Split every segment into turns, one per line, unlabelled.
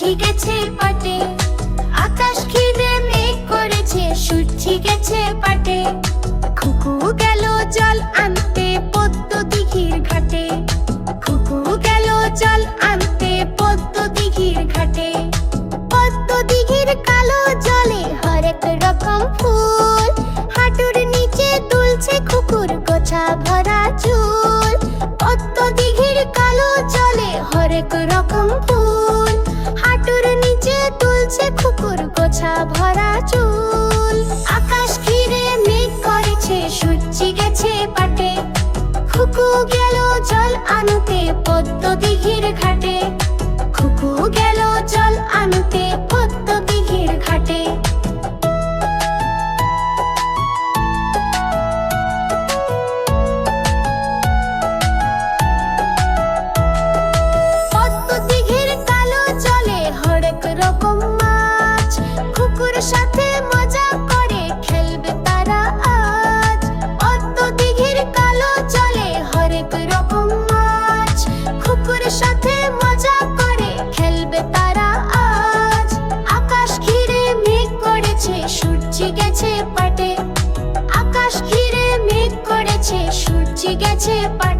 ঠিক আছে পাটে। আকাশ খিদে মেঘ করেছে সুর ঠিক আছে পাটে। খুকু গেল জল আনতে পদ্ম দিঘির ঘাটে। খুকু গেল জল আকাশ মেঘ করেছে সূর্যি গেছে পাটে। জল পদ্ম দিঘির ঘাটে। 七八。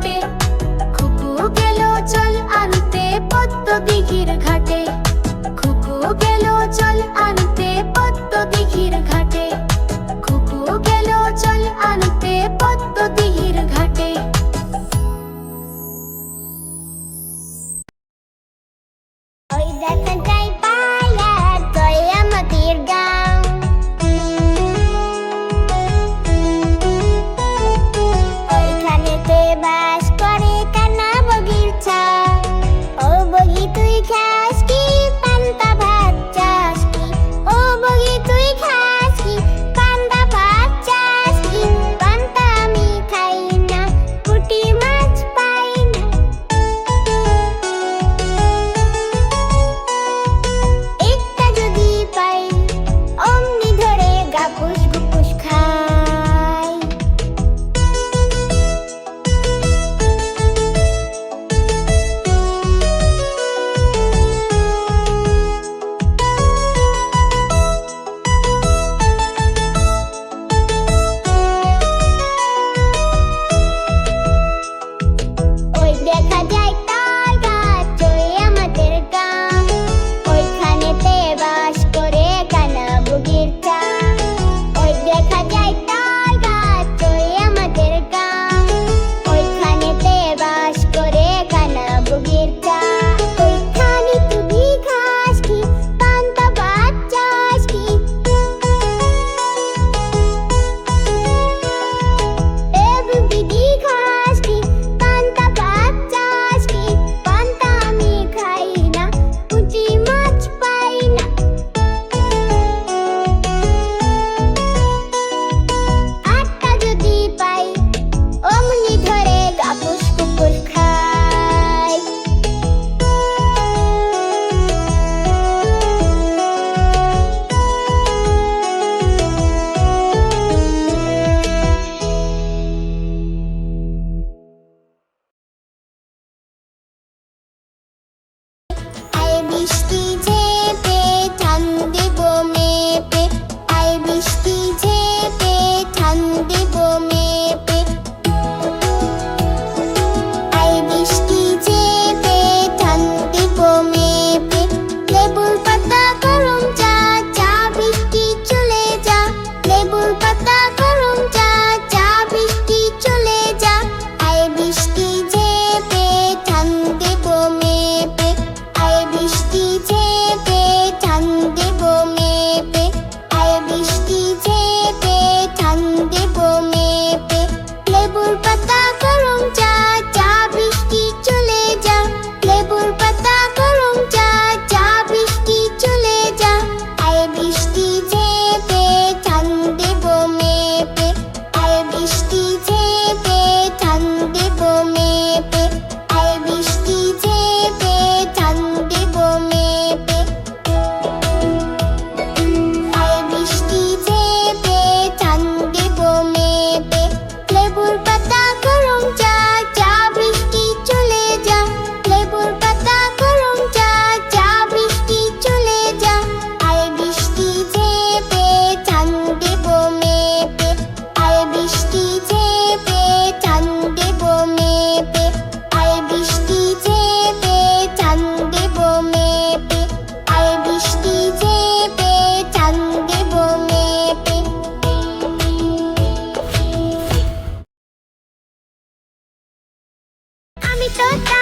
Chota.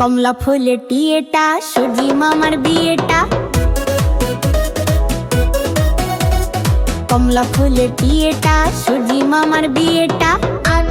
কমলা ফুলে টিয়েটা সুজি মামার বিয়েটা। কমলা ফুলে টিয়েটা সুজি মামার বিয়েটা। আর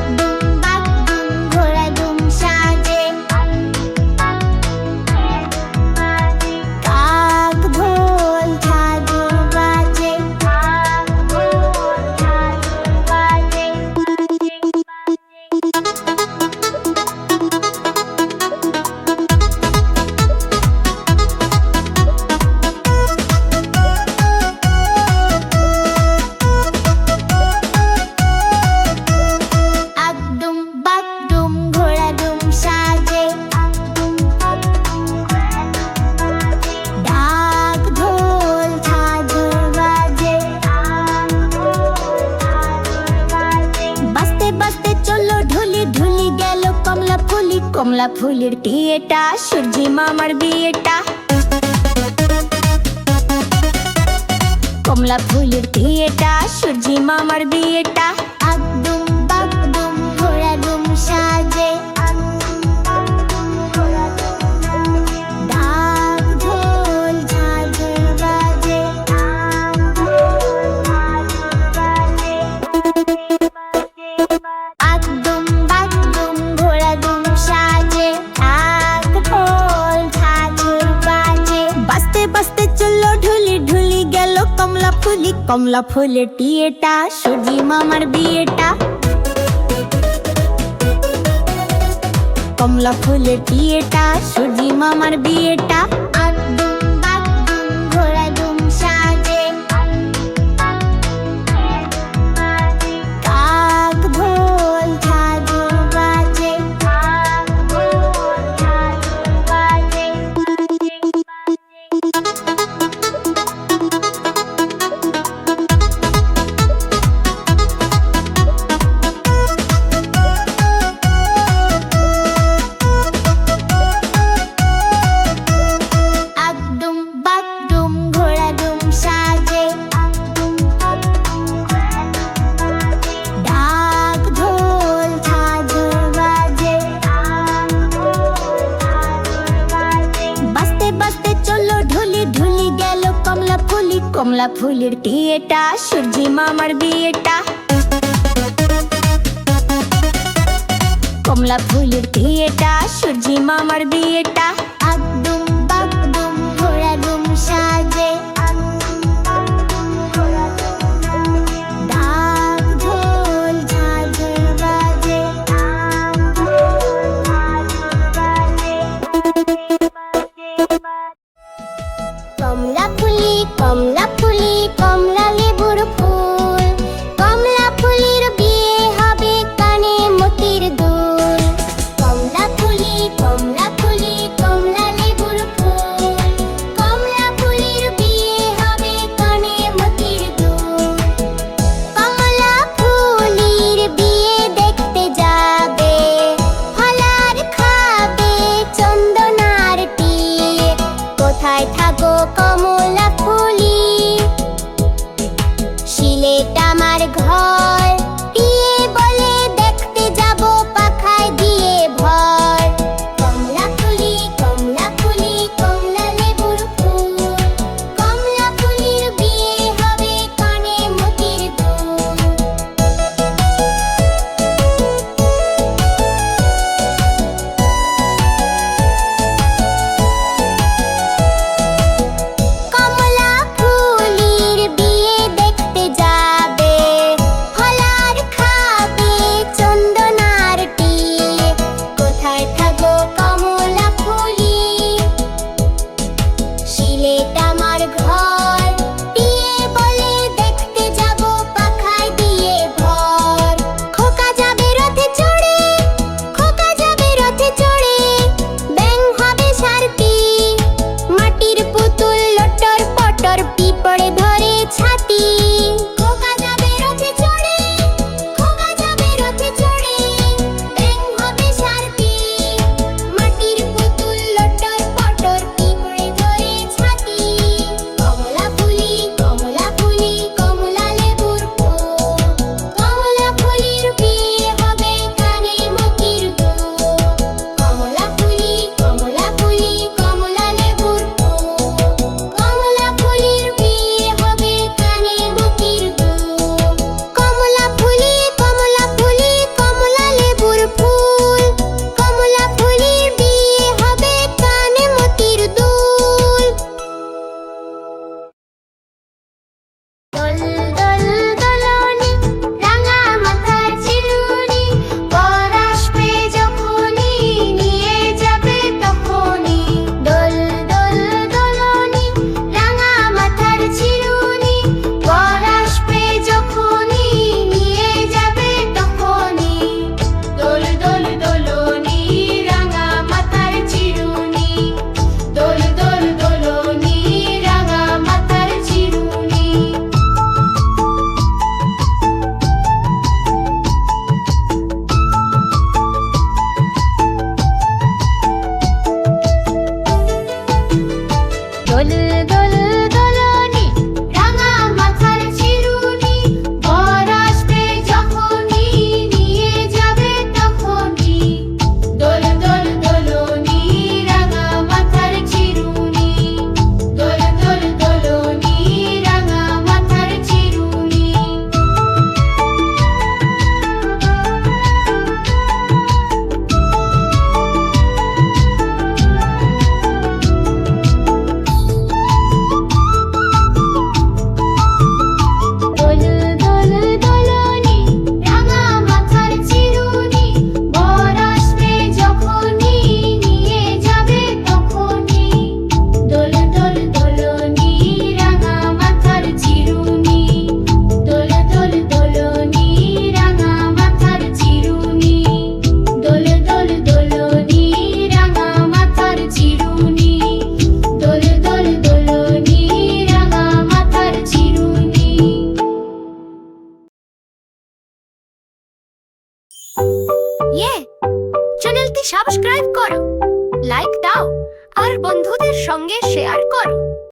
शिवजी मर बेटा কমলা ফুলে টিয়েটা সুজি মামার বিয়েটা। কমলা ফুলে টিয়েটা সুজি মামার বিয়েটা। আর কমলা ফুলের টিয়েটা সূর্যি মামার বিয়েটা। কমলা ফুলের টিয়েটা সূর্যি মামার বিয়েটা। একদম বাকদম ঘোড়া দুম সাজে কমলা ফুলি কমলা